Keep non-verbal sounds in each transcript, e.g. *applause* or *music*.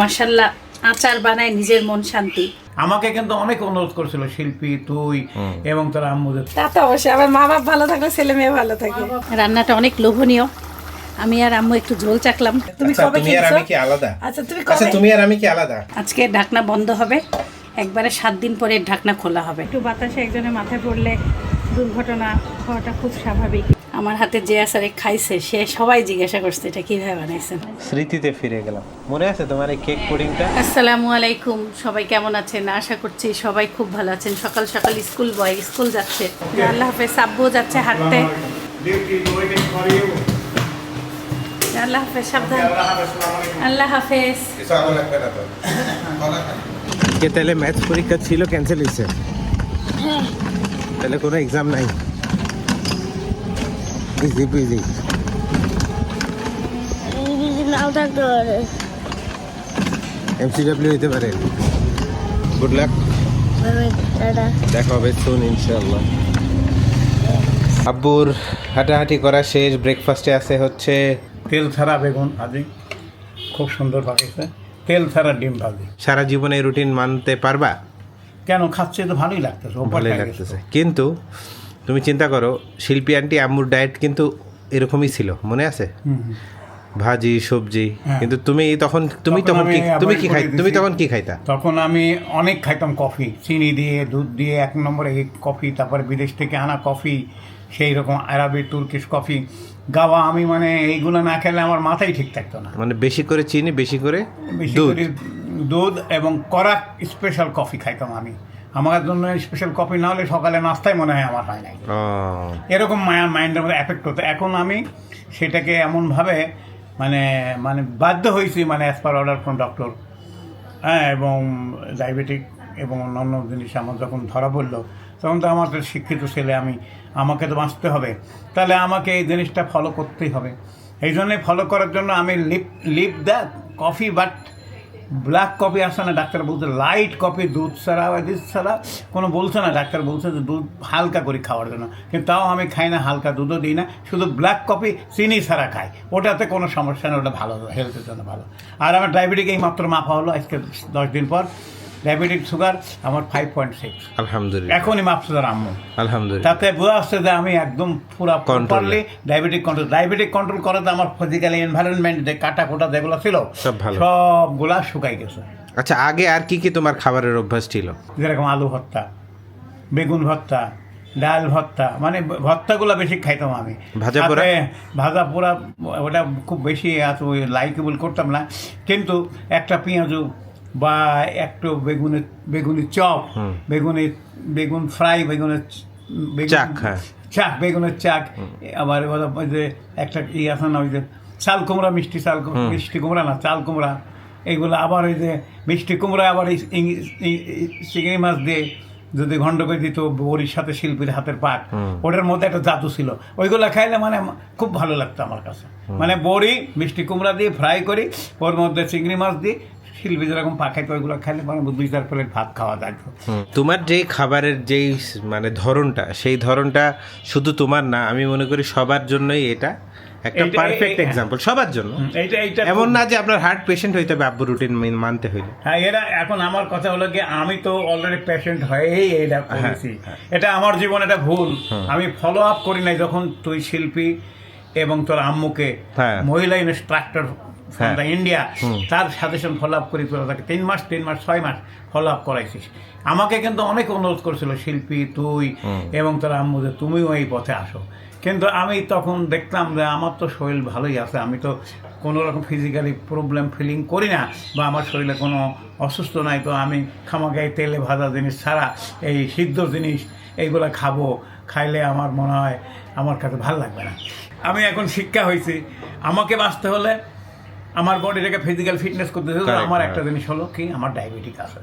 মার্শাল্লাহ আচার বানায় নিজের মন শান্তি। আমাকে কিন্তু অনেক অনুরোধ করেছিল শিল্পী তুই এবং তোর আম্মুদের তা তো অবশ্যই আমার মা বাপ ভালো থাকলে ছেলে মেয়ে ভালো থাকে। রান্নাটা অনেক লোভনীয়। আমি আর আম্মু একটু ঝোল চাকলাম। তুমি আচ্ছা কবে তুমি আর আমি কি আলাদা? আচ্ছা তুমি আচ্ছা কবে? তুমি আর আমি কি আলাদা? আজকে ঢাকনা বন্ধ হবে। একবারে সাত দিন পরে ঢাকনা খোলা হবে। একটু বাতাসে একজনের মাথায় পড়লে দুর্ঘটনা হওয়াটা খুব স্বাভাবিক। আমার হাতে যে আসারে খাইছে সে সবাই জিজ্ঞাসা করছে এটা কীভাবে বানাইছেন? স্মৃতিতে ফিরে গেলাম। মনে আছে তোমার এই কেক পুডিংটা? আসসালামু আলাইকুম। সবাই কেমন আছেন? আশা করছি সবাই খুব ভালো আছেন। সকাল সকাল স্কুল বয় স্কুল যাচ্ছে। আল্লাহ হাফেজ আব্বু যাচ্ছে হাঁটতে। আল্লাহ হাফেজ সাবধান। আল্লাহ হাফেজ। কে তাহলে ম্যাথ পরীক্ষা ছিল ক্যান্সেল হয়েছে তাহলে কোনো এক্সাম নাই। ইজি পিজি নাও থাকতে পারে এমসিডব্লিউ হইতে পারে। গুড লাক দেখা হবে সুন ইনশাআল্লাহ। আব্বুর হাঁটাহাঁটি করা শেষ ব্রেকফাস্টে আছে হচ্ছে তেল ছাড়া বেগুন ভাজি। খুব সুন্দর পাকিয়েছে তেল ছাড়া ডিম ভাজি। সারা জীবনে রুটিন মানতে পারবা? কেন খাচ্ছে তো ভালোই লাগতেছে ভালোই লাগতেছে। কিন্তু তুমি চিন্তা করো শিল্পী আন্টি আম্মুর ডায়েট কিন্তু এরকমই ছিল মনে আছে। ভাজি সবজি হ্যাঁ। কিন্তু তুমি তখন তুমি তখন কি তুমি কি খাই তুমি তখন কি খাইতা? তখন আমি অনেক খাইতাম কফি চিনি দিয়ে দুধ দিয়ে এক নম্বরে কফি তারপরে বিদেশ থেকে আনা কফি সেই রকম আরবি তুর্কিশ কফি গাওয়া আমি মানে এইগুলো না খেলে আমার মাথাই ঠিক থাকতো না। মানে বেশি করে চিনি বেশি করে দুধ? দুধ এবং কড়া স্পেশাল কফি খাইতাম আমি। আমার জন্য স্পেশাল কফি না হলে সকালে নাস্তায় মনে হয় আমার হয় নাই। এরকম মায়া মাইন্ডের মধ্যে এফেক্ট হতো। এখন আমি সেটাকে এমনভাবে মানে মানে বাধ্য হয়েছি মানে as per order from doctor হ্যাঁ এবং ডায়াবেটিক এবং অন্যান্য জিনিস আমার যখন ধরা পড়ল তখন তো আমার তো শিক্ষিত ছেলে আমি আমাকে তো বাঁচতে হবে। তাহলে আমাকে এই জিনিসটা ফলো করতেই হবে। এই জন্যে ফলো করার জন্য আমি lip lip the coffee but black coffee আসে না, ডাক্তার বলছে লাইট কফি দুধ ছাড়া বা দুধ ছাড়া। কোনো বলছে না, ডাক্তার বলছে যে দুধ হালকা করে খাওয়ার জন্য। কিন্তু তাও আমি খাই না, হালকা দুধও দিই না, শুধু ব্ল্যাক কফি চিনি ছাড়া খাই। ওটাতে কোনো সমস্যা নেই, ওটা ভালো হেলথের জন্য ভালো। আর আমার ডায়াবেটিক এই মাত্র মাপা হলো, আজকে দশ দিন পর। ডায়াবেটিক সুগার আমার ফাইভ পয়েন্ট সিক্স আলহামদুলিল্লাহ। এখনই মাপছে তার আম্মু। আলহামদুলিল্লাহ। তাতে বোঝা আসছে যে আমি একদম পুরো। Properly diabetic control diabetic control করাতে আমার ফিজিক্যাল এনভায়রনমেন্ট যে কাটা কোটা যেগুলো ছিল সব ভালো। সবগুলা শুকাই গেছে। আচ্ছা আগে আর কি কি তোমার খাবারের অভ্যাস ছিল? যেরকম আলু ভর্তা বেগুন ভর্তা ডাল ভর্তা মানে ভর্তাগুলো বেশি খাইতাম আমি। ভাজা পোড়া? ভাজা পোড়া ওটা খুব বেশি এত লাইকেবল করতাম না। কিন্তু একটা পেঁয়াজু বা একটু বেগুনের বেগুনের চপ বেগুনের বেগুন ফ্রাই বেগুনের চাক, হ্যাঁ। চাক বেগুনের চাক আবার ওই যে একটা ই আছে না ওই যে চাল কুমড়া মিষ্টি চাল কুমড়া মিষ্টি কুমড়া না চাল কুমড়া এইগুলো আবার ওই যে মিষ্টি কুমড়া আবার চিংড়ি মাছ দিয়ে যদি ঘণ্ড করে দিত বড়ির সাথে শিল্পীর হাতের পাক ওটার মধ্যে একটা জাদু ছিল। ওইগুলো খাইলে মানে খুব ভালো লাগতো আমার কাছে। মানে বড়ি মিষ্টি কুমড়া দিয়ে ফ্রাই করি ওর মধ্যে চিংড়ি মাছ দিয়ে শিল্পী যেরকম পাকাইতো ওইগুলো খাইলে মানে দুই চার প্লেট ভাত খাওয়া যায় তোমার যেই খাবারের যেই মানে ধরনটা সেই ধরনটা শুধু তোমার না আমি মনে করি সবার জন্যই এটা একটা পারফেক্ট এক্সাম্পল সবার জন্য। এইটা এইটা এমন না যে আপনার হার্ট পেশেন্ট হইতে হবে আব্বু রুটিন মানতে হইলে। হ্যাঁ এরা এখন আমার কথা হলো কি আমি তো অলরেডি পেশেন্ট হয়েই এটা করেছি। এটা আমার জীবন এটা ভুল। আমি ফলো আপ করি নাই যখন তুই শিল্পী এবং তোর আম্মুকে। হ্যাঁ। মহিলা ইনস্ট্রাক্টর ফ্রম। দ্য ইন্ডিয়া তার সাজেশন ফলো আপ করি তোরা তাকে। তিন মাস তিন মাস ছয় মাস ফলো আপ করাইছিস। আমাকে কিন্তু অনেক অনুরোধ করেছিল শিল্পী তুই এবং তোর আম্মু যে তুমিও এই পথে আসো। কিন্তু আমি তখন দেখলাম যে আমার তো শরীর ভালোই আছে আমি তো কোনো রকম ফিজিক্যালি প্রবলেম ফিলিং করি না বা আমার শরীরে কোনো অসুস্থ নাই তো আমি খামাগাই তেলে ভাজা জিনিস ছাড়া এই সিদ্ধ জিনিস এইগুলো খাব খাইলে আমার মনে হয় আমার কাছে ভালো লাগবে না। আমি এখন শিক্ষা হয়েছি। আমাকে বাঁচতে হলে আমার বডিটাকে ফিজিক্যাল ফিটনেস করতে আমার। একটা জিনিস হলো কি আমার ডায়াবেটিক আছে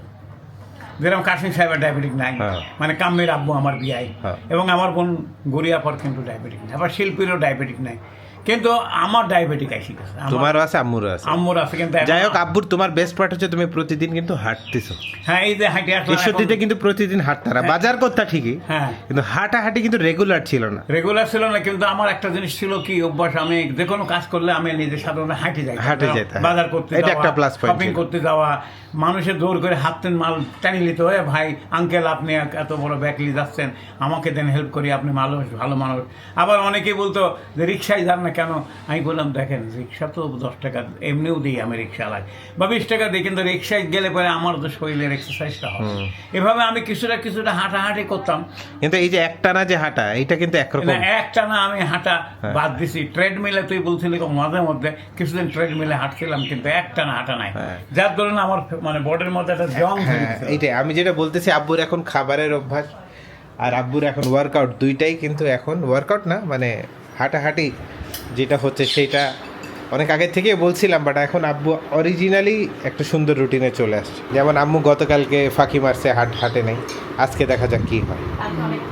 যেরকম কাশিম সাহেবের ডায়াবেটিক নাই হ্যাঁ। মানে কাম্যের আব্বু আমার বিয়াই হ্যাঁ। এবং আমার বোন গড়িয়া পর কিন্তু ডায়াবেটিক নাই আবার শিল্পীরও ডায়াবেটিক নাই কিন্তু আমার ডায়াবেটিক আইসি গেছে তোমারও আছে আম্মুরও আছে। আম্মুর আছে কিন্তু যাই হোক আব্বুর তোমার বেস্ট পার্ট হচ্ছে তুমি প্রতিদিন কিন্তু হাঁটতেছো। হ্যাঁ এই যে হাঁটি আসলাম ঈশ্বরদীতে কিন্তু প্রতিদিন হাঁটতারা বাজার করতা ঠিকই হ্যাঁ। কিন্তু হাঁটাহাঁটি কিন্তু রেগুলার ছিল না। রেগুলার ছিল না কিন্তু আমার একটা জিনিস ছিল কি অভ্যাস আমি যে কোনো কাজ করলে আমি নিজে সাধারণত হাঁটে যাই। হাঁটে যেতে, বাজার করতে এটা একটা plus point শপিং করতে যাওয়া মানুষের জোর করে হাতের মাল টানি নিতে হয় ভাই আঙ্কেল আপনি এত বড় ব্যাগ নিয়ে যাচ্ছেন আমাকে দেন হেল্প করি আপনি মানুষ ভালো মানুষ। আবার অনেকেই বলতো যে রিক্সায় যান না কেন? আমি বললাম দেখেন রিক্সা তো দশ টাকা এমনিও দিই আমি রিক্সাওয়ালায়। বা বিশ টাকা দিই কিন্তু রিক্সায় গেলে পরে আমার তো শরীরের এক্সারসাইজটা হয়। এভাবে আমি কিছুটা কিছুটা হাঁটাহাঁটি করতাম। কিন্তু এই যে একটানা যে হাঁটা এটা কিন্তু একরকম। না একটা না আমি হাঁটা বাদ দিছি। ট্রেডমিলে তুই বলছিলি মাঝে মধ্যে কিছুদিন ট্রেডমিলে হাঁটছিলাম কিন্তু একটা না হাঁটা নাই। হ্যাঁ। যার ধরুন আমার মানে বডির মধ্যে একটা জং হ্যাঁ এইটাই। আমি যেটা বলতেছি আব্বুর এখন খাবারের অভ্যাস। আর আব্বুর এখন ওয়ার্কআউট দুইটাই কিন্তু এখন ওয়ার্কআউট না মানে হাঁটাহাঁটি যেটা হচ্ছে সেইটা অনেক আগে থেকে বলছিলাম বাট এখন আব্বু অরিজিনালি একটা সুন্দর রুটিনে চলে আসছে। যেমন আম্মু গতকালকে ফাঁকি মারছে হাট হাটে নেই আজকে দেখা যাক কি হয়।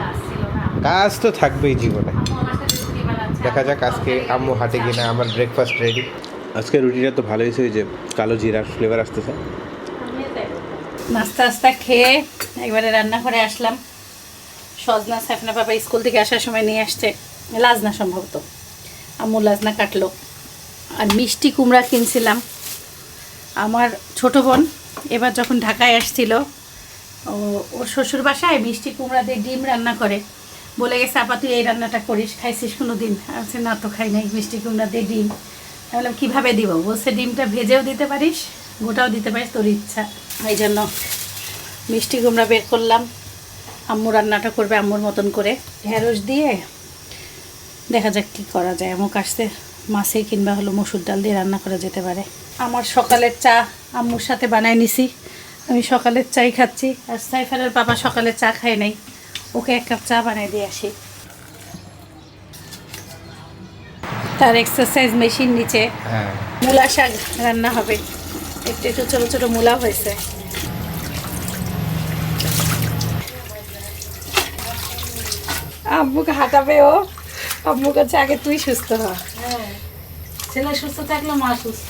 কাজ ছিল না? কাজ তো থাকবেই জীবনে। দেখা যাক আজকে আম্মু হাটে। কিনা আমার ব্রেকফাস্ট রেডি আজকে রুটিটা তো ভালোই হয়েছে যে কালো জিরার ফ্লেভার আসতেছে। নাস্তা আস্তা খেয়ে একবারে রান্না করে আসলাম। সজনা সাফনা বাবা স্কুল থেকে আসার সময় নিয়ে আসছে। লাজনা সম্ভবত। আম্মু লাজনা কাটলো। আর মিষ্টি কুমড়া কিনছিলাম। আমার ছোট বোন এবার যখন ঢাকায় আসছিল, ও, ওর শ্বশুর বাসায় মিষ্টি কুমড়া দিয়ে ডিম রান্না করে। বলে গেছে, আপা, তুই এই রান্নাটা করিস, খাইছিস কোনো দিন আছে না তো, খাই নাই, মিষ্টি কুমড়া দিয়ে ডিম। বললাম, কীভাবে দিব? বলছে, ডিমটা ভেজেও দিতে পারিস, গোটাও দিতে পারিস, তোর ইচ্ছা। এই জন্য মিষ্টি কুমড়া বের করলাম। আম্মু রান্নাটা করবে আম্মুর মতন করে। ঢেঁড়স দিয়ে দেখা যাক কী করা যায়। আমুক আসতে মাছে কিংবা হলো মসুর ডাল দিয়ে রান্না করা যেতে পারে। আমার সকালের চা আম্মুর সাথে বানায় নিছি। আমি সকালের চাই খাচ্ছি আর সাইফারের বাবা সকালে চা খায় নাই। ওকে এক কাপ চা বানিয়ে দিয়ে আসি। তার এক্সারসাইজ মেশিন নিচে হ্যাঁ। মূলা শাক রান্না হবে। একটু একটু ছোটো ছোটো মূলা হয়েছে। আব্বুকে হাঁটাবে ও? আব্বু কাছে আগে তুই সুস্থ হ। ছেলে সুস্থ থাকলে মা সুস্থ।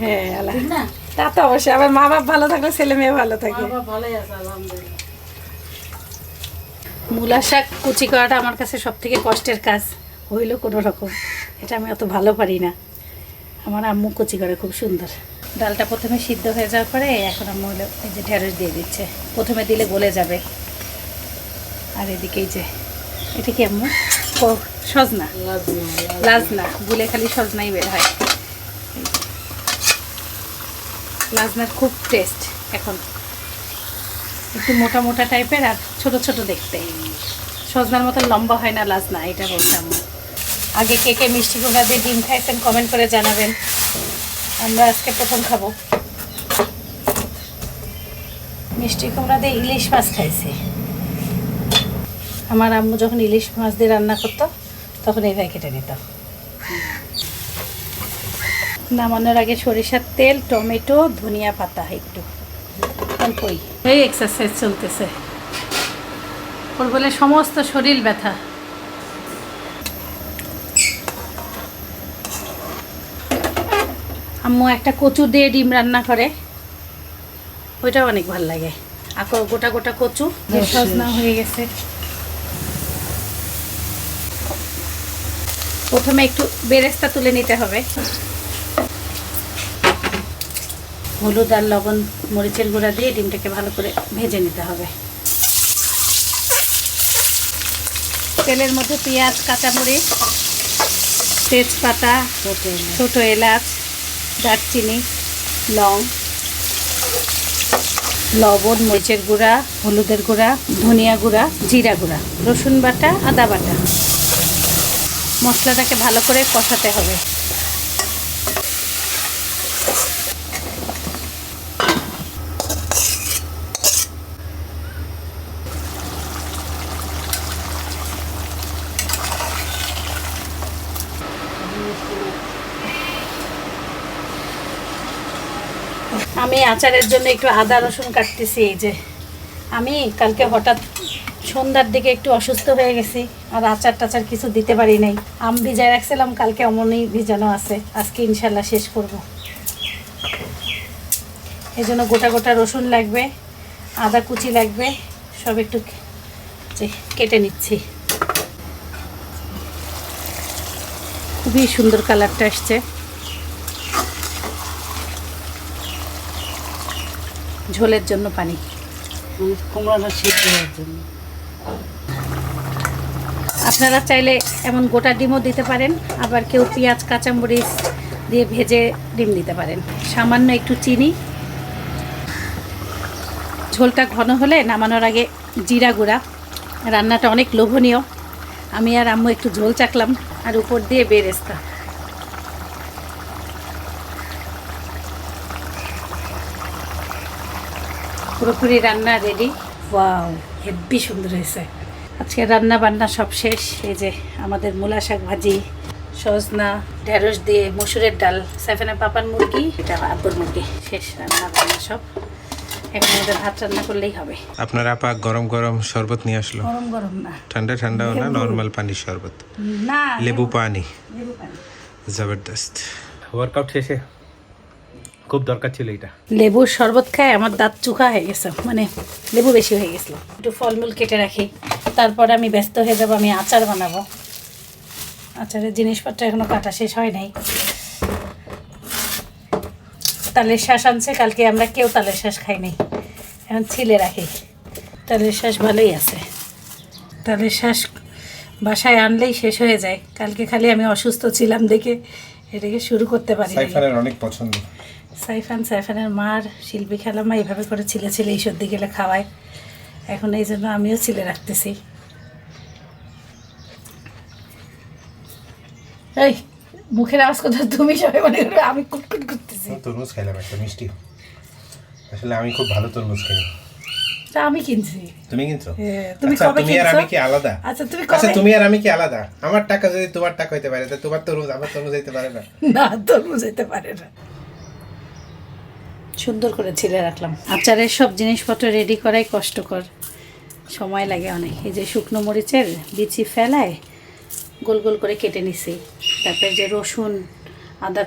হ্যাঁ আল্লাহ। না? তা তো অবশ্যই। আবার মা বাপ ভালো থাকলে ছেলে মেয়ে ভালো থাকে। ভালোই আছে আলহামদুলিল্লাহ। মূলা শাক কুচি করাটা আমার কাছে সব থেকে কষ্টের কাজ। হইল কোনো রকম। এটা আমি অত ভালো পারি না। আমার আম্মু কুচি করে খুব সুন্দর। ডালটা প্রথমে সিদ্ধ হয়ে যাওয়ার পরে এখন আম্মু হলো এই যে ঢেঁড়স দিয়ে দিচ্ছে। প্রথমে দিলে গলে যাবে। আর এদিকে এই যে এটা কি আম্মু? সজনা। লাজনা গুলে খালি সজনাই বের হয়। লাজনার খুব টেস্ট এখন। একটু মোটা মোটা টাইপের আর ছোট ছোট দেখতে। সজনার মতো লম্বা হয় না লাজনা, এটা বলতাম আগে কে কে মিষ্টি কুমড়া দিয়ে ডিম খাইছেন কমেন্ট করে জানাবেন। আমরা আজকে প্রথম খাব। মিষ্টি কুমড়া দিয়ে ইলিশ মাছ খাইছি। আমার আম্মু যখন ইলিশ মাছ দিয়ে রান্না করতো তখন এইভাবে কেটে নিত। নামানোর আগে সরিষার তেল টমেটো ধনিয়া পাতা একটু। অল্পই এই এক্সারসাইজ চলতেছে। ওর বলে সমস্ত শরীর ব্যথা। আম্মু একটা কচু দিয়ে ডিম রান্না করে। ওইটাও অনেক ভালো লাগে। আকো গোটা গোটা কচু। সজনা হয়ে গেছে। প্রথমে একটু বেরেস্তা তুলে নিতে হবে। হলুদ আর লবণ মরিচের গুঁড়া দিয়ে ডিমটাকে ভালো করে ভেজে নিতে হবে। তেলের মধ্যে পেঁয়াজ কাঁচামরিচ তেজপাতা ছোট এলাচ। দারচিনি লং লবণ মরিচের গুঁড়া হলুদের গুঁড়া ধনিয়া গুঁড়া জিরা গুঁড়া রসুন বাটা আদা বাটা। মশলাটাকে ভালো করে কষাতে হবে। আমি আচারের জন্য একটু আদা রসুন কাটতেছি, এই যে। আমি কালকে হঠাৎ সন্ধ্যার দিকে একটু অসুস্থ হয়ে গেছি, আর আচার টাচার কিছু দিতে পারি নাই। আম ভিজায় রাখছিলাম, কালকে অমনই ভিজানো আছে। আজকে ইনশাল্লাহ শেষ করব। এই জন্য গোটা গোটা রসুন লাগবে, আদা কুচি লাগবে, সব একটু কেটে নিচ্ছি। খুবই সুন্দর কালারটা আসছে। ঝোলের জন্য পানি। কুমড়োটা সিদ্ধ হওয়ার জন্য। আপনারা চাইলে এমন গোটা ডিমও দিতে পারেন, আবার কেউ পেঁয়াজ, কাঁচামরিচ দিয়ে ভেজে ডিম দিতে পারেন। সামান্য একটু চিনি। ঝোলটা ঘন হলে নামানোর আগে জিরা গুঁড়া। রান্নাটা অনেক লোভনীয়। আমি আর আম্মু একটু ঝোল চাকলাম, আর উপর দিয়ে বেরেস্তা। পুরোপুরি রান্না রেডি ওয়াও হেব্বি সুন্দর হয়েছে। আজকে রান্না বান্না সব শেষ। এই যে আমাদের মূলা শাক ভাজি সজনা ঢেঁড়স দিয়ে মসুরের ডাল সেভেনে পাপার মুরগি এটা আব্বুর মুরগি। শেষ রান্না বান্না সব। এখন আমাদের ভাত রান্না করলেই হবে। আপনার আপা গরম গরম শরবত নিয়ে আসলো। গরম গরম না। ঠান্ডা ঠান্ডাও না নর্মাল পানির শরবত। না লেবু পানি। লেবু পানি। জবরদস্ত। ওয়ার্কআউট শেষে খুব দরকার ছিল এটা। লেবুর শরবত খায় আমার দাঁত চুকা হয়ে গেছে মানে লেবু বেশি হয়ে গেছিল। একটু ফলমূল কেটে রাখি তারপর আমি ব্যস্ত হয়ে যাব আমি আচার বানাবো। আচারের জিনিসপত্র এখনও কাটা শেষ হয় নাই। তালের শ্বাস আনছে কালকে আমরা কেউ তালের শ্বাস খাই নাই। এখন ছিলে রাখি। তালের শ্বাস ভালোই আছে। তালের শ্বাস বাসায় আনলেই শেষ হয়ে যায়। কালকে খালি আমি অসুস্থ ছিলাম দেখে এটাকে শুরু করতে পারি অনেক পছন্দ। সাইফান সাইফানের মার শিল্পী খেলামা এইভাবে করে ছিলে ছিলে এই সর্দি গেলে খাওয়ায়। এখন এই জন্য আমিও ছিলে রাখতেছি। এই মুখের আওয়াজ কথা তুমি সবাই মনে করবে আমি কুটকুট করতেছি। তরমুজ খাইলাম একটা মিষ্টি। আসলে আমি খুব ভালো তরমুজ খাই। তা আমি কিনছি। তুমি কিনছো? তুমি আচ্ছা, কবে তুমি আর আমি কি আলাদা? আচ্ছা তুমি আচ্ছা তুমি আর আমি কি আলাদা? আমার টাকা যদি তোমার টাকা হইতে পারে তা তোমার তরমুজ আমার তরমুজ হইতে পারে না। না তোর বুঝাইতে পারে না। সুন্দর করে ছিলে রাখলাম। আচারের সব জিনিসপত্র রেডি করাই কষ্টকর। সময় লাগে অনেক। এই যে শুকনো মরিচের বিচি ফেলায় গোল গোল করে কেটে নিছি। তারপরে যে রসুন, আদা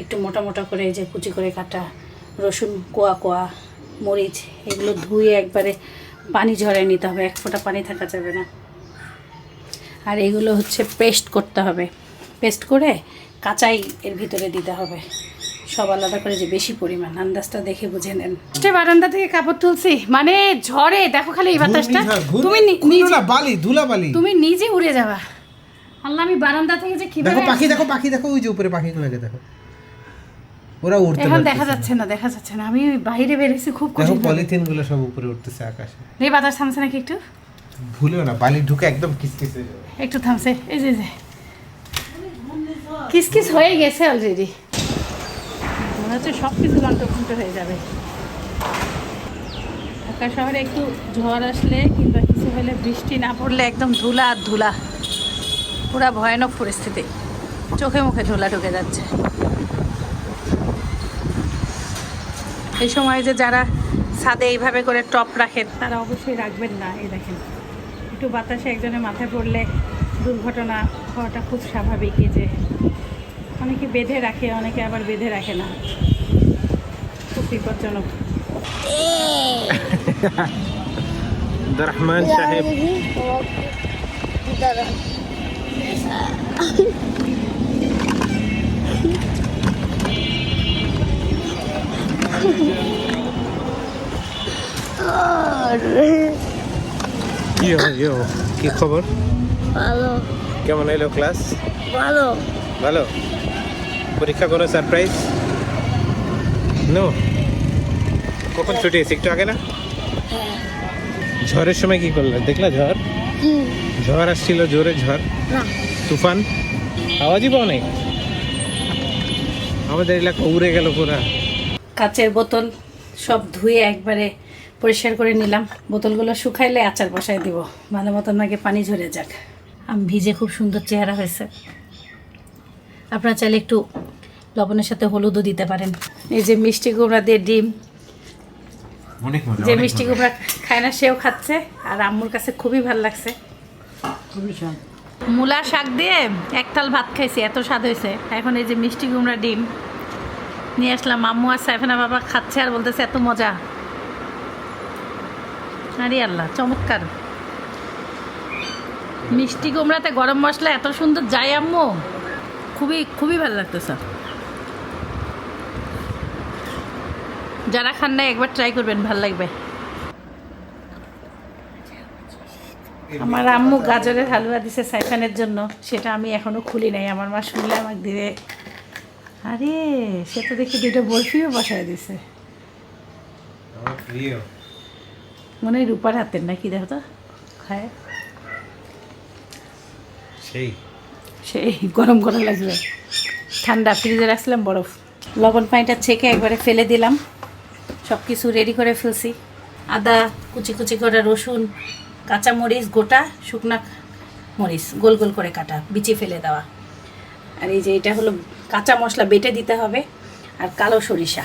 একটু মোটা মোটা করে এই যে কুচি করে কাটা রসুন, কোয়া কোয়া, মরিচ, এগুলো ধুয়ে একবারে পানি ঝরায় নিতে হবে। এক ফোঁটা পানি থাকা যাবে না। আর এগুলো হচ্ছে পেস্ট করতে হবে। পেস্ট করে কাঁচাই এর ভিতরে দিতে হবে। সব আলাদা করে যে বেশি পরিমাণ আন্দাজটা দেখে বুঝে নেন। ফার্স্টে বারান্দা থেকে কাপড় তুলছি। মানে ঝড়ে দেখো খালি এই বাতাসটা। তুমি নিজে বালি ধুলা বালি তুমি নিজে উড়ে যাবা। আল্লাহ আমি বারান্দা থেকে যে দেখো পাখি দেখো পাখি দেখো ওই যে উপরে পাখিগুলোকে দেখো। ওরা উঠতে এখন দেখা যাচ্ছে না দেখা যাচ্ছে না। আমি বাইরে বেরিয়েছি খুব কঠিন পলিথিনগুলো সব উপরে উঠতেছে আকাশে। এই বাতাস থামছে নাকি একটু? ভুলেও না বালি ঢুকে একদম কিসকিস হয়ে একটু থামছে এই যে এই যে। কিসকিস হয়ে গেছে অলরেডি মনে হচ্ছে সব কিছু লন্টফন্ট হয়ে যাবে। ঢাকা শহরে একটু ঝড় আসলে কিংবা কিছু হলে বৃষ্টি না পড়লে একদম ধুলা আর ধুলা। পুরা ভয়ানক পরিস্থিতি। চোখে মুখে ধুলা ঢুকে যাচ্ছে। এই সময় যে যারা ছাদে এইভাবে করে টপ রাখেন, তারা অবশ্যই রাখবেন না, এই দেখেন। একটু বাতাসে একজনের মাথায় পড়লে দুর্ঘটনা হওয়াটা খুব স্বাভাবিক যে। অনেকে বেঁধে রাখে অনেকে আবার বেঁধে রাখে না। খুব বিপজ্জনক। *laughs* রহমান সাহেব। কি খবর? ভালো। কেমন এলো ক্লাস ভালো। ভালো? পরীক্ষা কোনো সারপ্রাইজ নো কখন ছুটি এসে একটু আগে না? ঝড়ের সময় কি করলে? দেখলা ঝড়? ঝড় আসছিল জোরে ঝড়? তুফান? আওয়াজই পাও নাই আমাদের এলাকা উড়ে গেল পুরা। কাচের বোতল সব ধুয়ে একবারে পরিষ্কার করে নিলাম। বোতলগুলো শুকাইলে আচার বসায় দিব। ভালো মতন আগে পানি ঝরে যাক। আম ভিজে খুব সুন্দর চেহারা হয়েছে। আপনারা চাইলে একটু লবণের সাথে হলুদও দিতে পারেন। এই যে মিষ্টি কুমড়া দিয়ে ডিম। যে মিষ্টি কুমড়া খায় না সেও খাচ্ছে। আর আম্মুর কাছে খুবই ভালো লাগছে। মূলা শাক দিয়ে একতাল ভাত খাইছি এত স্বাদ হয়েছে। এখন এই যে মিষ্টি কুমড়া ডিম নিয়ে আসলাম। আম্মু আর সাইফানা বাবা খাচ্ছে আর বলতেছে এত মজা। আরে আল্লাহ চমৎকার। মিষ্টি কুমড়াতে গরম মশলা এত সুন্দর যায় আম্মু। খুবই খুবই ভালো লাগতেছে যারা খান না একবার ট্রাই করবেন, ভালো লাগবে। আমার আম্মু গাজরের হালুয়া দিছে সাইফানের জন্য, সেটা আমি এখনও খুলি নাই। আমার মা শুনলে আমাকে দিবে আরে, সে তো দেখি দুটো বরফিও বসায় দিছে। মনে হয় রূপার হাতের নাকি, দেখো তো। খায়। সেই। সেই গরম গরম লাগবে ঠান্ডা ফ্রিজে রাখছিলাম বরফ। লবণ পানিটা ছেঁকে একবারে ফেলে দিলাম। সব কিছু রেডি করে ফেলছি। আদা কুচি কুচি করে রসুন কাঁচা মরিচ গোটা শুকনা মরিচ গোল গোল করে কাটা বিচি ফেলে দেওয়া। আর এই যে এটা হলো কাঁচা মশলা বেটে দিতে হবে আর কালো সরিষা।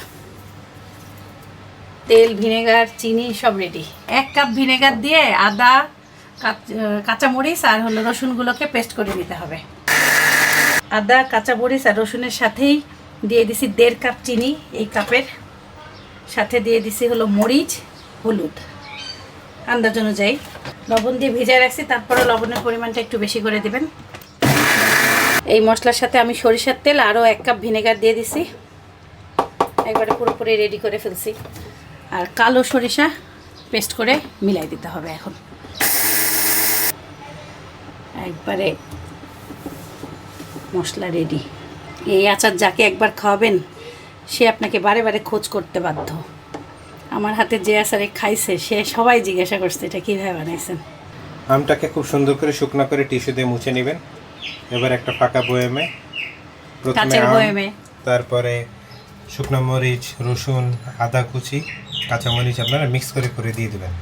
তেল ভিনেগার চিনি সব রেডি এক কাপ ভিনেগার দিয়ে আদা কাঁচ- আহ, কাঁচা মরিচ আর হলো রসুনগুলোকে পেস্ট করে নিতে হবে। আদা, কাঁচা মরিচ আর রসুনের সাথেই দিয়ে দিছি দেড় কাপ চিনি এই কাপের। সাথে দিয়ে দিছি হলো মরিচ, হলুদ। আন্দাজ অনুযায়ী। লবণ দিয়ে ভেজে রাখছি তারপরে লবণের পরিমাণটা একটু বেশি করে দেবেন। এই মশলার সাথে আমি সরিষার তেল আরও এক কাপ ভিনেগার দিয়ে দিছি। একবারে পুরোপুরি রেডি করে ফেলছি। আর কালো সরিষা পেস্ট করে মিলাই দিতে হবে এখন। একবারে মশলা রেডি এই আচার যাকে একবার খাওয়াবেন সে আপনাকে বারে বারে খোঁজ করতে বাধ্য। আমার হাতে যে আচারে খাইছে সে সবাই জিজ্ঞাসা করছে এটা কীভাবে বানাইছেন? আমটাকে খুব সুন্দর করে শুকনো করে টিস্যু দিয়ে মুছে নেবেন। এবার একটা ফাঁকা বয়েমে প্রথমে বয়েমে। তারপরে শুকনো মরিচ রসুন আদা কুচি কাঁচা মরিচ আপনারা মিক্স করে করে দিয়ে দেবেন।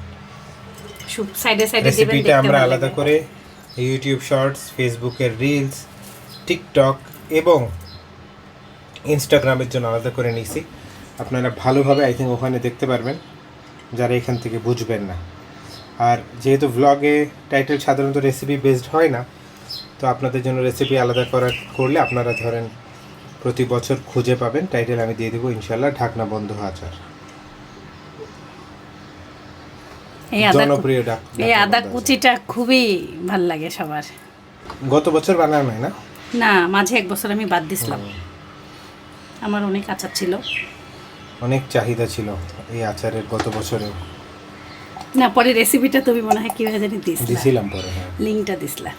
সাইডে সাইডে রেসিপিটা আমরা আলাদা করে ইউটিউব শর্টস ফেসবুকের রিলস টিকটক এবং ইনস্টাগ্রামের জন্য আলাদা করে নিয়েছি আপনারা ভালোভাবে আই থিঙ্ক ওখানে দেখতে পারবেন যারা এখান থেকে বুঝবেন না। আর যেহেতু ভ্লগে টাইটেল সাধারণত রেসিপি বেসড হয় না তো আপনাদের জন্য রেসিপি আলাদা করা করলে আপনারা ধরেন প্রতি বছর খুঁজে পাবেন। টাইটেল আমি দিয়ে দেবো ইনশাল্লাহ ঢাকনা বন্ধ আচার। জনপ্রিয় ডাক এই আদা কুচিটা খুবই ভালো লাগে সবার। গত বছর বানানো হয় না? না মাঝে এক বছর আমি বাদ দিছিলাম আমার অনেক আচার ছিল। অনেক চাহিদা ছিল এই আচারের গত বছরেও না পরে রেসিপিটা তুমি মনে হয় কীভাবে জানি দিছিলাম পরে হ্যাঁ। লিঙ্কটা দিসলা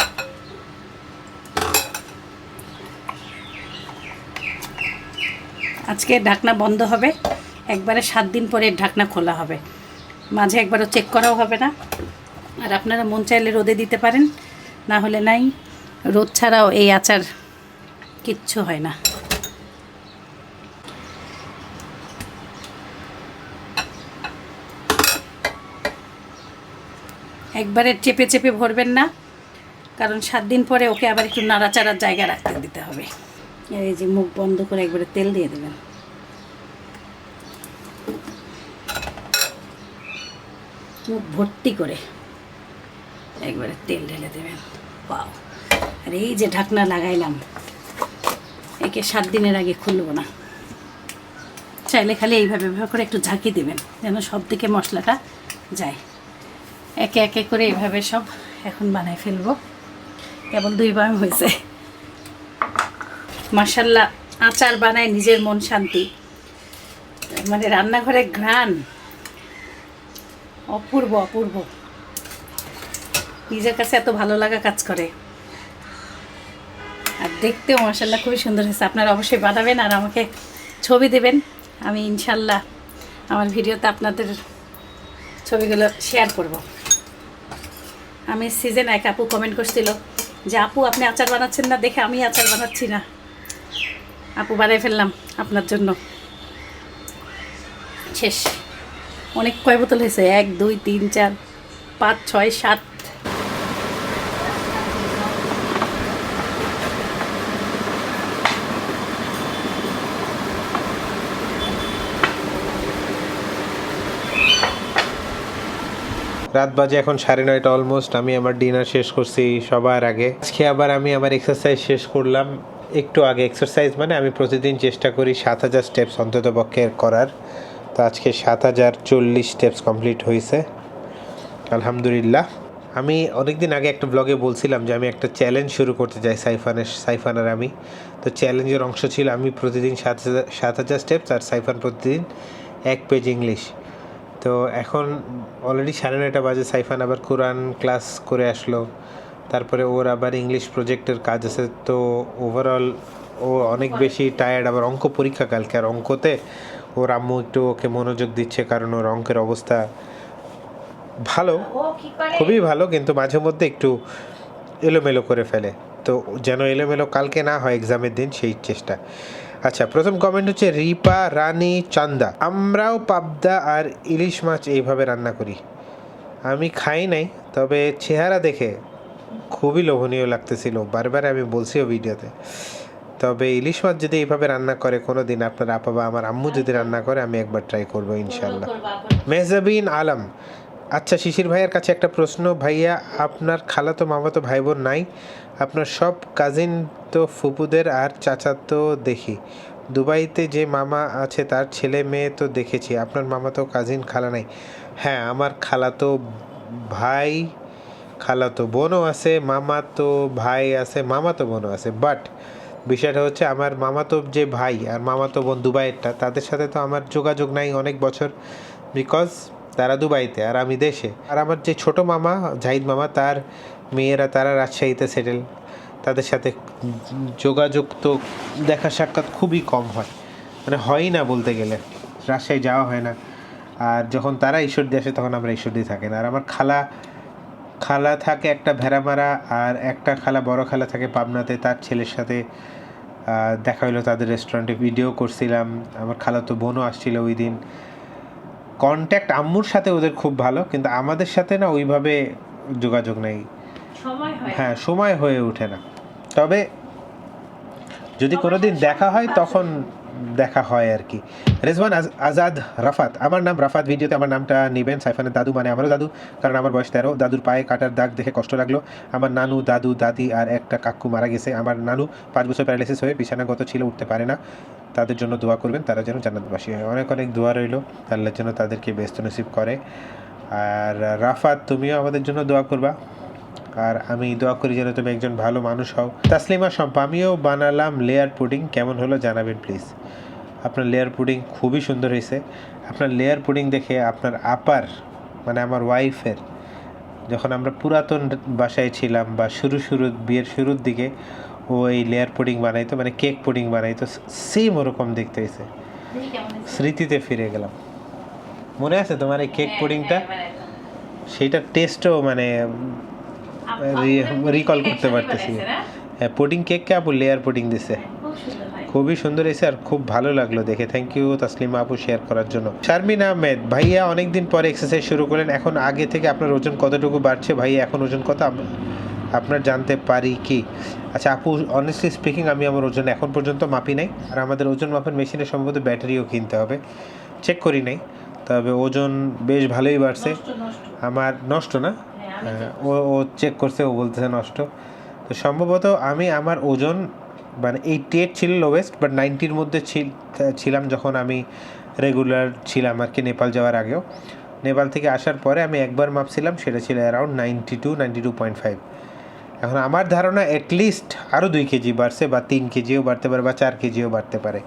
আজকে ঢাকনা বন্ধ হবে। একবারে সাত দিন পরে ঢাকনা খোলা হবে। মাঝে একবারও চেক করাও হবে না। আর আপনারা মন চাইলে রোদে দিতে পারেন না হলে নাই। রোদ ছাড়াও এই আচার কিচ্ছু হয় না। একবারে চেপে চেপে ভরবেন না, কারণ সাত দিন পরে ওকে আবার একটু নাড়াচাড়ার জায়গা রাখতে দিতে হবে। এই যে মুখ বন্ধ করে একবারে তেল দিয়ে দেবেন। মুখ ভর্তি করে একবারে তেল ঢেলে দেবেন। পাও আর, এই যে ঢাকনা লাগাইলাম, একে সাত দিনের আগে খুলবো না। চাইলে খালি এইভাবে ব্যবহার করে একটু ঝাঁকি দেবেন, যেন সব দিকে মশলাটা যায়। একে একে করে এভাবে সব এখন বানাই ফেলব। কেবল দুই বাম হয়েছে। মার্শাল্লাহ আচার বানায় নিজের মন শান্তি। মানে রান্নাঘরে ঘ্রাণ। অপূর্ব অপূর্ব। নিজের কাছে এত ভালো লাগা কাজ করে। দেখতেও মার্শাল্লাহ খুবই সুন্দর হয়েছে। আপনারা অবশ্যই বানাবেন আর আমাকে ছবি দেবেন। আমি ইনশাল্লাহ আমার ভিডিওতে আপনাদের ছবিগুলো শেয়ার করব। আমি সিজন এক আপু কমেন্ট করছিল যে, আপু, আপনি আচার বানাচ্ছেন না? দেখে আমি আচার বানাচ্ছি না। আপু, বানাই ফেললাম আপনার জন্য। শেষ। অনেক কয় বোতল হয়েছে? এক, দুই, তিন, চার, পাঁচ, ছয়, সাত রাত বাজে এখন সাড়ে নয়টা অলমোস্ট আমি আমার ডিনার শেষ করছি সবার আগে। আজকে আবার আমি আমার এক্সারসাইজ শেষ করলাম। একটু আগে এক্সারসাইজ মানে আমি প্রতিদিন চেষ্টা করি সাত হাজার স্টেপস অন্তত পক্ষে করার। তো আজকে সাত হাজার চল্লিশ স্টেপস কমপ্লিট হয়েছে। আলহামদুলিল্লাহ। আমি অনেকদিন আগে একটা ব্লগে বলছিলাম যে আমি একটা চ্যালেঞ্জ শুরু করতে চাই সাইফানের সাইফান আর আমি। তো চ্যালেঞ্জের অংশ ছিল আমি প্রতিদিন সাত হাজার সাত হাজার স্টেপস আর সাইফান প্রতিদিন এক পেজ ইংলিশ তো এখন অলরেডি সাড়ে নয়টা বাজে সাইফান আবার কোরআন ক্লাস করে আসলো। তারপরে ওর আবার ইংলিশ প্রজেক্টের কাজ আছে। তো ওভারঅল ও অনেক বেশি টায়ার্ড আবার অঙ্ক পরীক্ষা কালকে। আর অঙ্কতে ওর আম্মু একটু ওকে মনোযোগ দিচ্ছে কারণ ওর অঙ্কের অবস্থা ভালো। খুবই ভালো কিন্তু মাঝে মধ্যে একটু এলোমেলো করে ফেলে। তো যেন এলোমেলো কালকে না হয় এক্সামের দিন সেই চেষ্টা। আচ্ছা প্রথম কমেন্ট হচ্ছে রিপা রানী চান্দা। আমরাও পাবদা আর ইলিশ মাছ এইভাবে রান্না করি। আমি খাই নাই তবে চেহারা দেখে খুবই লোভনীয় লাগতেছিল। বারবার আমি বলছি বলছিও ভিডিওতে। তবে ইলিশ মাছ যদি এইভাবে রান্না করে কোনো দিন আপনার আপা বা আমার আম্মু যদি রান্না করে আমি একবার ট্রাই করব ইনশাল্লাহ মেহজাবিন আলম আচ্ছা শিশির ভাইয়ের কাছে একটা প্রশ্ন। ভাইয়া আপনার খালাতো মামাতো ভাই বোন নাই আপনার সব কাজিন তো ফুপুদের আর চাচা তো দেখি। দুবাইতে যে মামা আছে তার ছেলে মেয়ে তো দেখেছি। আপনার মামা তো কাজিন খালা নাই। হ্যাঁ আমার খালা তো ভাই, খালা তো বোনও আছে, মামা তো ভাই আছে, মামা তো বোনও আছে। বাট বিষয়টা হচ্ছে আমার মামাতো যে ভাই আর মামাতো বোন দুবাইয়েরটা, তাদের সাথে তো আমার যোগাযোগ নাই অনেক বছর বিকজ তারা দুবাইতে আর আমি দেশে। আর আমার যে ছোট মামা, জাহিদ মামা, তার মেয়েরা তারা রাজশাহীতে সেটেল তাদের সাথে যোগাযোগ তো দেখা সাক্ষাৎ খুবই কম হয়। মানে হয়ই না বলতে গেলে, রাজশাহী যাওয়া হয় না। আর যখন তারা ঈশ্বরদী আসে তখন আমরা ঈশ্বরদী থাকি না। আর আমার খালা খালা থাকে একটা ভেড়ামারা আর একটা খালা, বড় খালা থাকে পাবনাতে। তার ছেলের সাথে দেখা হলো তাদের রেস্টুরেন্টে ভিডিও করছিলাম। আমার খালা তো বোনও আসছিল ওই দিন। কন্ট্যাক্ট আম্মুর সাথে ওদের খুব ভালো, কিন্তু আমাদের সাথে না ওইভাবে যোগাযোগ নেই। হয় সময় হয়ে ওঠে না। তবে যদি কোনোদিন দেখা হয় তখন দেখা হয় আর কি। রেজওয়ান আজাদ রাফাত আমার নাম রাফাত ভিডিওতে আমার নামটা নেবেন সাইফানের দাদু মানে আমারও দাদু কারণ আমার বয়স তেরো। দাদুর পায়ে কাটার দাগ দেখে কষ্ট লাগল। আমার নানু দাদু দাদি আর একটা কাকু মারা গেছে। আমার নানু পাঁচ বছর প্যারালাইসিস হয়ে বিছানাগত ছিল উঠতে পারে না। তাদের জন্য দোয়া করবেন তারা যেন জান্নাতবাসী হয়। অনেক অনেক দোয়া রইল। আল্লাহ যেন তাদেরকে ব্যস্ত নসিব করে। আর রাফাত তুমিও আমাদের জন্য দোয়া করবা। আর আমি দোয়া করি যেন তুমি একজন ভালো মানুষ হও। তাসলিমা শম্পা আমিও বানালাম লেয়ার পুডিং কেমন হলো জানাবেন প্লিজ আপনার লেয়ার পুডিং খুবই সুন্দর হয়েছে। আপনার লেয়ার পুডিং দেখে আপনার আপার মানে আমার ওয়াইফের যখন আমরা পুরাতন বাসায় ছিলাম বা শুরু শুরু বিয়ের শুরুর দিকে ও এই লেয়ার পুডিং বানাইতো মানে কেক পুডিং বানাইতো সেম ওরকম দেখতে হয়েছে। স্মৃতিতে ফিরে গেলাম। মনে আছে তোমার এই কেক পুডিংটা সেইটার টেস্টও মানে রিকল করতে পারতেছি হ্যাঁ পুডিং কেককে আপু লেয়ার পুডিং দিছে। খুবই সুন্দর হয়েছে আর খুব ভালো লাগল দেখে। থ্যাংক ইউ তাসলিমা আপু শেয়ার করার জন্য। শারমিন আহমেদ ভাইয়া অনেকদিন পরে এক্সারসাইজ শুরু করলেন। এখন আগে থেকে আপনার ওজন কতটুকু বাড়ছে? ভাইয়া এখন ওজন কত? আপনার জানতে পারি কি? আচ্ছা আপু অনেস্টলি স্পিকিং আমি আমার ওজন এখন পর্যন্ত মাপি নাই। আর আমাদের ওজন মাপের মেশিনে সম্ভবত ব্যাটারিও কিনতে হবে। চেক করি নাই। তবে ওজন বেশ ভালোই বাড়ছে। আমার নষ্ট না? ও ও চেক করছে, ও বলতেছে নষ্ট। তো সম্ভবত আমি আমার ওজন মানে এইটি এইট ছিল লোয়েস্ট বাট নাইনটির মধ্যে ছিল- ছিলাম যখন আমি রেগুলার ছিলাম আর কি নেপাল যাওয়ার আগেও। নেপাল থেকে আসার পরে আমি একবার মাপছিলাম, সেটা ছিল around ninety two ninety two point five এখন আমার ধারণা অ্যাটলিস্ট আরও দুই কেজি বাড়ছে বা তিন কেজিও বাড়তে পারে বা চার কেজিও বাড়তে পারে।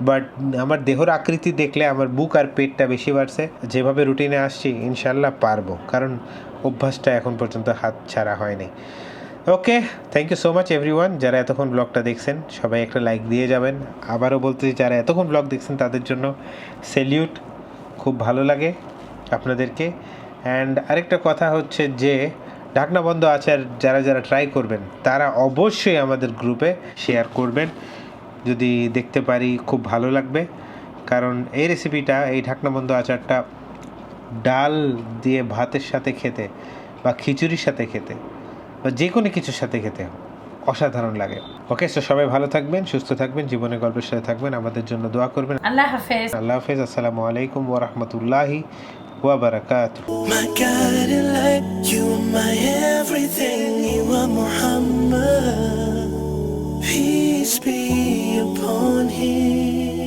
বাট আমার দেহর আকৃতি দেখলে আমার বুক আর পেটটা বেশি বাড়ছে। যেভাবে রুটিনে আসছি, ইনশাল্লাহ পারব। কারণ অভ্যাসটা এখন পর্যন্ত হাত ছাড়া হয়নি। Okay thank you so much everyone যারা এতক্ষণ ব্লগটা দেখছেন, সবাই একটা লাইক দিয়ে যাবেন। আবারও বলতেছি যারা এতক্ষণ ব্লগ দেখছেন, তাদের জন্য সেলিউট খুব ভালো লাগে আপনাদেরকে। অ্যান্ড আরেকটা কথা হচ্ছে যে, ঢাকনা বন্ধ আচার যারা যারা ট্রাই করবেন, তারা অবশ্যই আমাদের গ্রুপে শেয়ার করবেন। যদি দেখতে পারি, খুব ভালো লাগবে। কারণ এই রেসিপিটা এই ঢাকনা বন্ধ আচারটা ডাল দিয়ে ভাতের সাথে খেতে বা খিচুড়ির সাথে খেতে বা যে কোনো কিছুর সাথে খেতে অসাধারণ লাগে ওকে সো সবাই ভালো থাকবেন সুস্থ থাকবেন জীবনের গল্পের সাথে থাকবেন আমাদের জন্য দোয়া করবেন আল্লাহ হাফেজ আল্লাহ হাফেজ আসসালামু আলাইকুম ওয়া বারাকাতুহু My guiding light, you are my everything, you are Muhammad. Peace be upon him.